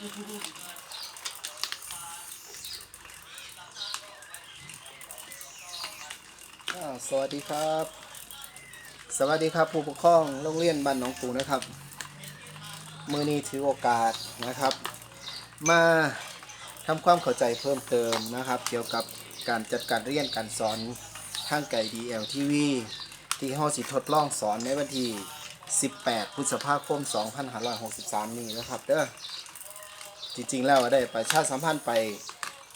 อ่าสวัสดีครับ สวัสดีครับผู้ปกครองโรงเรียนบ้านหนองปูนะครับ มือนี้ถือโอกาสนะครับ มาทำความเข้าใจเพิ่มเติมนะครับ เกี่ยวกับการจัดการเรียนการสอนทางไก่ DLTV ที่ห้องสิทดลองสอนในวันที่ 18 พฤษภาคม 2563 นี้นะครับ เด้อ จริงๆแล้วได้ประชาสัมพันธ์ไป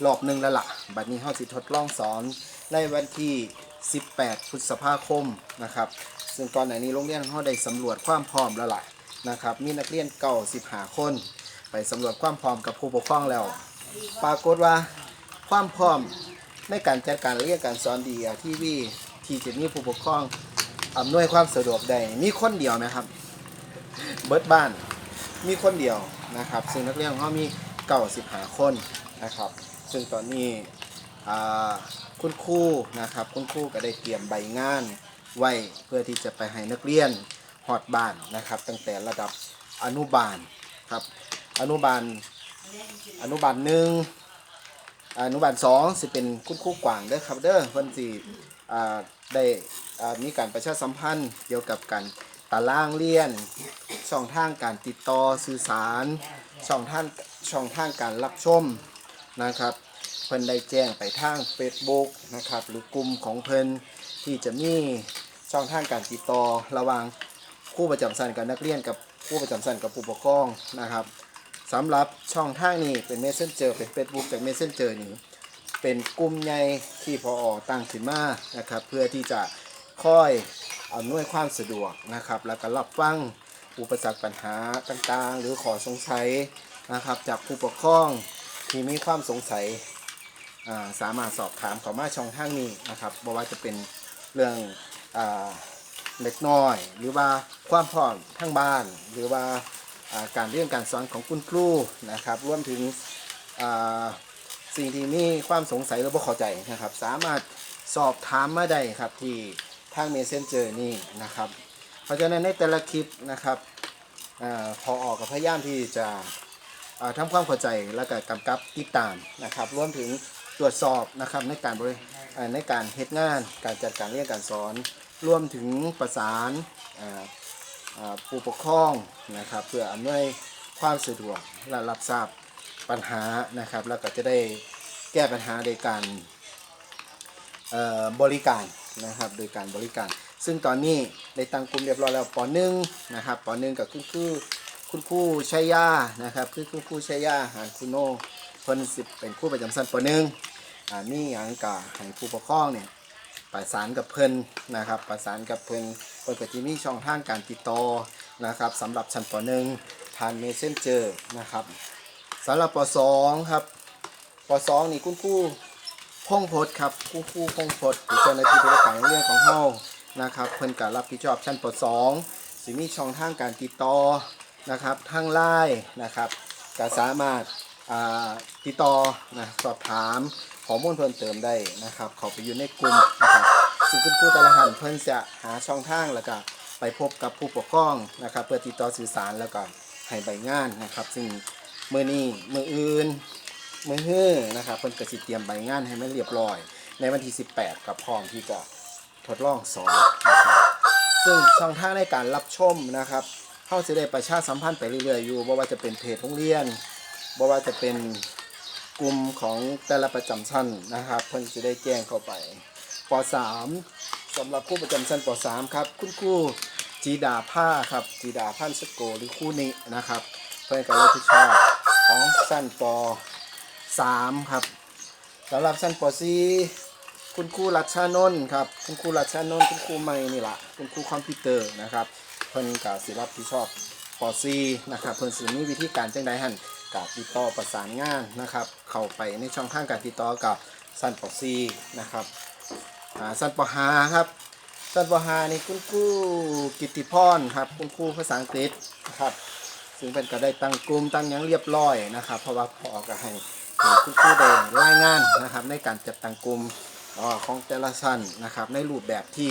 รอบหนึ่งแล้วล่ะ บัดนี้ห้อสิทดลองสอนในวันที่ 18 พฤษภาคมนะครับ ซึ่งก่อนหน้านี้โรงเรียนเขาได้สำรวจความพร้อมแล้วล่ะนะครับ มีนักเรียนเก่า15 คน ไปสำรวจความพร้อมกับผู้ปกครองแล้ว ปรากฏว่าความพร้อมในการจัดการเรียนการสอนดีทีวีที่จะมีผู้ปกครองอำนวยความสะดวกได้มีคนเดียวนะครับ เบิร์ดบ้านมีคนเดียว นะครับ ซึ่งนักเรียนของเขามีเก่าสิบหาคนนะครับ ซึ่งตอนนี้คุณครูนะครับคุณครูก็ได้เตรียมใบงานไว้เพื่อที่จะไปให้นักเรียนหอดบ้านนะครับ ตั้งแต่ระดับอนุบาลครับอนุบาลอนุบาลหนึ่งอนุบาลสองสิเป็นคุณครูกว่างเด้อครับเด้อเพิ่นสิอ่ได้มีการประชาสัมพันธ์เกี่ยวกับการ ตารางเรียนช่องทางการติดต่อสื่อสารช่องทางช่องทางการรับชมนะครับเพิ่นได้แจ้งไปทาง Facebook นะครับหรือกลุ่มของเพิ่นที่จะมีช่องทางการติดต่อระหว่างครู่ประจำชั้นกับนักเรียนกับครู่ประจำชั้นกับผู้ปกครองนะครับสำหรับช่องทางนี้เป็น Messenger เป็น Facebook จาก Messenger นี้เป็นกลุ่มใหญ่ที่พออตั้งขึ้นมานะครับเพื่อที่จะค่อย อำนวยความสะดวกนะครับ แล้วก็รับฟังอุปสรรคปัญหาต่างๆ หรือขอสงสัยนะครับ จากผู้ปกครองที่มีความสงสัยาสามารถสอบถามเข้ามาช่องทางนี้นะครับบ่ว่าจะเป็นเรื่องอเล็กน้อย หรือว่าความพร้อมทั้งบ้าน หรือว่าาการเรียนการสอนของคุณครูนะครับ รวมถึงสิ่งที่มีความสงสัยหรือบ่เข้าใจนะครับ สามารถสอบถามมาได้ครับที่ ทางเมสเซนเจอร์นี่นะครับ เพราะฉะนั้นในแต่ละคลิปนะครับอพอออกกับพยายามที่จะอ่าทำความเข้าใจและก็กำกับติดตามนะครับ รวมถึงตรวจสอบนะครับในการบริในการเฮ็ดงาน การจัดการเรียนการสอน รวมถึงประสานผู้ปกครองนะครับ เพื่ออำนวยความสะดวกและรับทราบปัญหานะครับ แล้วก็จะได้แก้ปัญหาโดยการบริการ นะครับ โดยการบริการ ซึ่งตอนนี้ได้ตั้งกลุ่มเรียบร้อยแล้วปหนึ่งนะครับปหนึ่งกับคุณครูคุณครูชัยยานะครับคือคุณครูชัยยาหานคุณโนเพิ่นสิเป็นครูประจำชั้นปหนึ่งอ่ามีหยังกะให้ผู้ปกครองเนี่ยประสานกับเพิ่นนะครับ ประสานกับเพิ่นเพิ่นก็จะมีช่องทางการติดต่อนะครับสำหรับชั้นป .1 ทาง Messenger นะครับสำหรับป .2 ครับป .2 นี่คุณครู พงพดครับคุณครูพงพดเป็นเจ้าหน้าที่บริการโรงเรียนของเฮานะครับเพิ่นก็รับผิดชอบชั้นป .2 สิมีช่องทางการติดต่อนะครับทางไลน์นะครับก็สามารถาติดต่อนะสอบถามข้อมูลเพิ่มเติมได้นะครับเขาไปอยู่ในกลุ่มนะครับซึ่งคุณครูแต่ละท่านเพิ่นจะหาช่องทางแล้วก็ไปพบกับผู้ปกครองนะครับ เพื่อติดต่อสื่อสารแล้วก็ให้ใบงานนะครับ ซึ่งมือนี้มืออื่น มือฮื้อนะครับเพิ่นก็สิเตรียมใบงานให้มันเรียบร้อย ในวันที่ 18 กับพร้อมที่จะทดลองสอนนะครับซึ่งช่องทางในการรับชมนะครับเข้าจะได้ประชาสัมพันธ์ไปเรื่อยๆอยู่บ่ว่าจะเป็นเพจโรงเรียนบ่ว่าจะเป็นกลุ่มของแต่ละประจำชั้นนะครับ เพิ่นจะได้แจ้งเข้าไปป .3 สำหรับผู้ประจำชั้นป .3 ครับคุณครูจีดาผ้าครับจีดาพันสโกหรือคู่นี้นะครับ เพื่อนการรับผิดชอบของชั้นป .3 ครับสำหรับชั้นป .4 คุณครูรัชานนท์ครับคุณครูรัชานนท์คุณครูใหม่นี่แหละคุณครูคอมพิวเตอร์นะครับเพิ่นกับศิรับผิดชอบป .4 นะครับเพิ่นสิมีวิธีการจังใดหันกับติดต่อประสานงานนะครับ เข้าไปในช่องทางการติดต่อกับสั้นป .4 นะครับสั้นป .5 ครับสั้นป .5 นี่คุณครูกิติพรครับคุณครูภาษาอังกฤษนะครับซึ่งเป็นก็ได้ตั้งกลุ่มตั้งยังเรียบร้อยนะครับ เพราะว่าพอก็ให้ ให้คุณครูได้รายงานนะครับ ในการจัดตั้งกลุ่มอของแต่ละชั้นนะครับ ในรูปแบบที่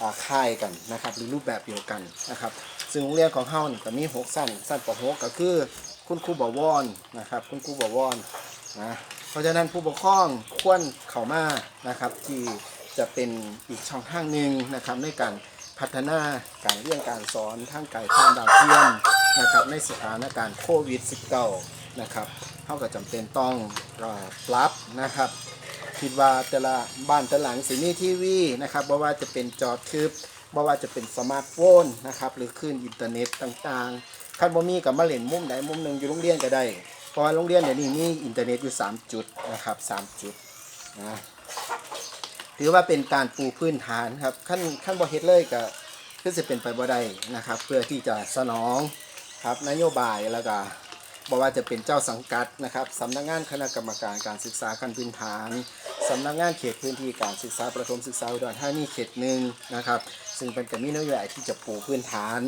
อ่าคล้ายกันนะครับ หรือรูปแบบเดียวกันนะครับ ซึ่งโรงเรียนของเฮานี่ก็มี6ชั้นชั้นป .6 ก็คือคุณครูบวรนะครับ คุณครูบวรนะเพราะฉะนั้นผู้ปกครองควรเข้ามานะครับ ที่จะเป็นอีกช่องทางหนึ่งนะครับ ในการพัฒนาการเรียนการสอนทางไกลทางดาวเทียมนะครับในสถานการณ์โควิด -19 นะครับ เท่ากับจำเป็นต้องปรับนะครับ คิดว่าแต่ละบ้านแต่ละหลังสิมีทีวีนะครับบ่ว่าจะเป็นจอทึบบ่ว่าจะเป็นสมาร์ทโฟนนะครับหรือคลื่นอินเทอร์เน็ตต่างๆคันบ่มีกับมาเล่นมุมใดมุมหนึ่งอยู่โรงเรียนก็ได้เพราะว่าโรงเรียนเดี๋ยวนี้มีอินเทอร์เน็ตอยู่ 3 จุดนะครับ 3 จุดนะถือว่าเป็นการปูพื้นฐานครับขั้นขั้นบ่เฮ็ดเลยก็คือสิเป็นไปบ่ได้นะครับ เพื่อที่จะสนองครับนโยบายแล้วก็ บอกว่าจะเป็นเจ้าสังกัดนะครับสำนักงานคณะกรรมการการศึกษาขั้นพื้นฐานสำนักงานเขตพื้นที่การศึกษาประถมศึกษาอุดรธานีเขตหนึ่งนะครับ ซึ่งเป็นกมีนโยบายที่จะปูพื้นฐาน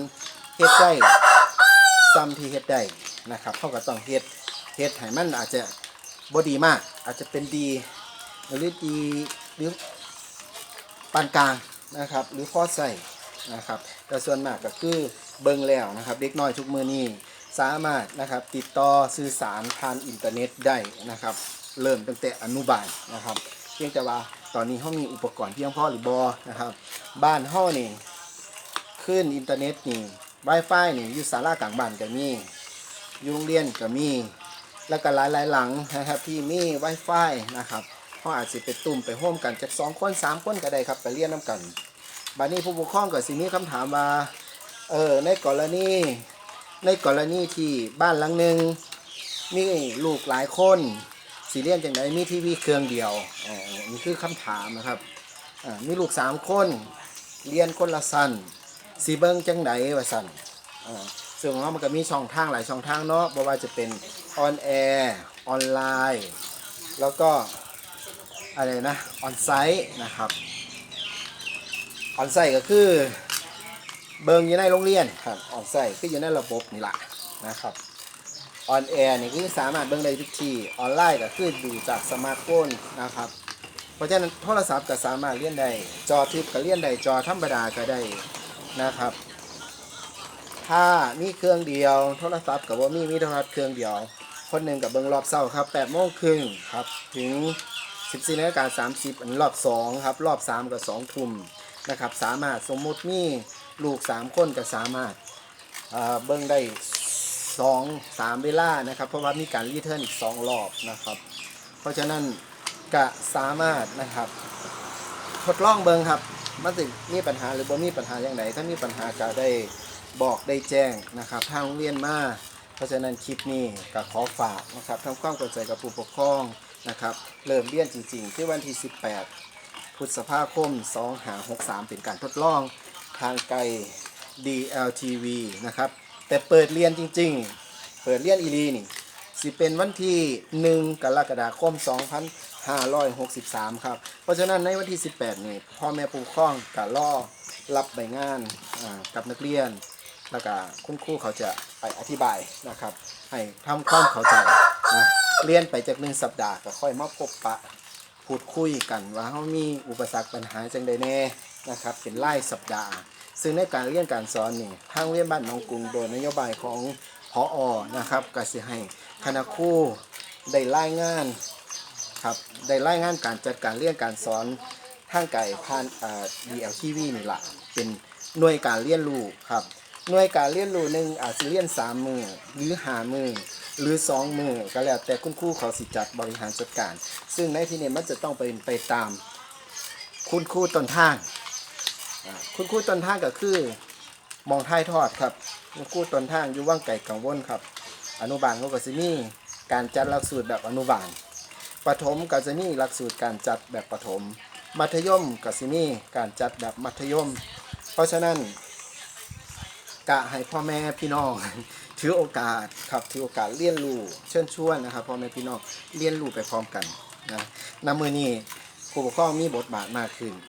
เฮ็ดได้ซ้ำที่เฮ็ดได้นะครับเขาก็ต้องเฮ็ดเฮ็ดให้มันอาจจะบดีมาก อาจจะเป็นดีหรือดีหรือปานกลางนะครับ หรือพอใส่นะครับ แต่ส่วนมากก็คือเบิ่งแล้วนะครับ เด็กน้อยทุกมือนี้ สามารถนะครับติดต่อสื่อสารผ่านอินเทอร์เน็ตได้นะครับ เริ่มตั้งแต่อนุบาลนะครับ เพียงแต่ว่าตอนนี้เขามีอุปกรณ์เพียงพอหรือบอนะครับ บ้านเขานี่ขึ้นอินเทอร์เน็ตนี่ Wi-Fi นี่อยู่ศาลากลางบ้านก็มีอยู่โรงเรียนก็มีแล้วก็หลายหลายๆหลังนะครับที่มี Wi-Fi นะครับเขาอาจจะไปตุ่มไปโฮมกันจากสองคนสามคนก็ได้ครับไปเรียนน้ำกันบัดนี้ผู้ปกครองก็สิมีคำถามว่าเออในกรณี ในกรณีที่บ้านหลังหนึ่งมีลูกหลายคนสีเรียนจังไดมีทีวีเครื่องเดียวอ่านี่คือคำถามนะครับอ่ามีลูกสามคนเรียนคนละสันสีเบิงจังไดว่าสันอ่าซึ่งของเรามันก็มีช่องทางหลายช่องทางเนาะบ่ว่าจะเป็นออนแอร์ออนไลน์แล้วก็อะไรนะออนไซต์นะครับออนไซต์ก็คือ เบิงอยู่ในโรงเรียนครับออนไซต์คืออยู่ในระบบนี่แหละนะครับออนแอร์นี่คือสามารถเบิงได้ทุกที่ออนไลน์ก็คือดูจากสมาร์ทโฟนนะครับ เพราะฉะนั้นโทรศัพท์ก็สามารถเรียนได้จอทิพย์ก็เรียนได้จอธรรมดาก็ได้นะครับ ถ้ามีเครื่องเดียวโทรศัพท์กับว่ามีมีโทรศัพท์เครื่องเดียว คนหนึ่งกับเบิงรอบเศร้าครับ8โมงครึ่งครับถึง14นาฬิกา30อันรอบ2ครับรอบ3กับ2ทุ่มนะครับสามารถสมมุติมี ลูก3คนก็สามารถเบิ่งได้2 3เวลานะครับ เพราะว่ามีการรีเทิร์นอีก2รอบนะครับ เพราะฉะนั้นก็สามารถนะครับทดลองเบิ่งครับมันสิมีปัญหาหรือบ่มีปัญหาอย่างไรถ้ามีปัญหาก็ได้บอกได้แจ้งนะครับทางโรงเรียนมาเพราะฉะนั้นคลิปนี้ก็ขอฝากนะครับทำความเข้าใจกับผู้ปกครองนะครับเริ่มเรียนจริงๆที่วันที่ 18 พฤษภาคม 2563 เป็นการทดลอง ทางไกล DLTV นะครับ แต่เปิดเรียนจริง ๆ เปิดเรียนอีลีนี่สิเป็นวันที่ 1 กรกฎาคม 2563 ครับ เพราะฉะนั้นในวันที่ 18 นี่พ่อแม่ผู้ปกครองก็รอรับใบงานกับนักเรียน แล้วก็คุณครูเขาจะไปอธิบายนะครับ ให้ทำความเข้าใจนะเรียนไปจากหนึ่งสัปดาห์ก็ค่อยมาพบปะพูดคุยกันว่าเขามีอุปสรรคปัญหาจังใดแน่ นะครับเป็นไล่สัปดาห์ ซึ่งในการเรียนการสอนนี่ทางเรียนบ้านหนองกรุงโดยนโยบายของพออนะครับก็สิให้คณะครูได้รายงานครับได้รายงานการจัดการเรียนการสอนทางไก่ผ่านอ่า DLTV นี่ละเป็นหน่วยการเรียนรู้ครับหน่วยการเรียนรู้หนึ่งอาจจะเรียนสามมือหรือหามือหรือสองมือก็แล้วแต่คุณครูเขาสิจัดบริหารจัดการ ซึ่งในที่นี้มันจะต้องเป็นไปตามคุณครูต้นทาง คุณครูต้นทางก็คือมองท้ายทอดครับคุณครูต้นทางอยู่ว่างไก่กังวลครับ อนุบาลก็จะมีการจัดหลักสูตรแบบอนุบาลประถมก็จะมีหลักสูตรการจัดแบบประถมมัธยมก็จะมีการจัดแบบมัธยม เพราะฉะนั้นกะให้พ่อแม่พี่น้องถือโอกาสครับถือโอกาสเรียนรู้เชิญชวนนะครับพ่อแม่พี่น้องเรียนรู้ไปพร้อมกันนะนำมือนี้ผู้ปกครองมีบทบาทมากขึ้น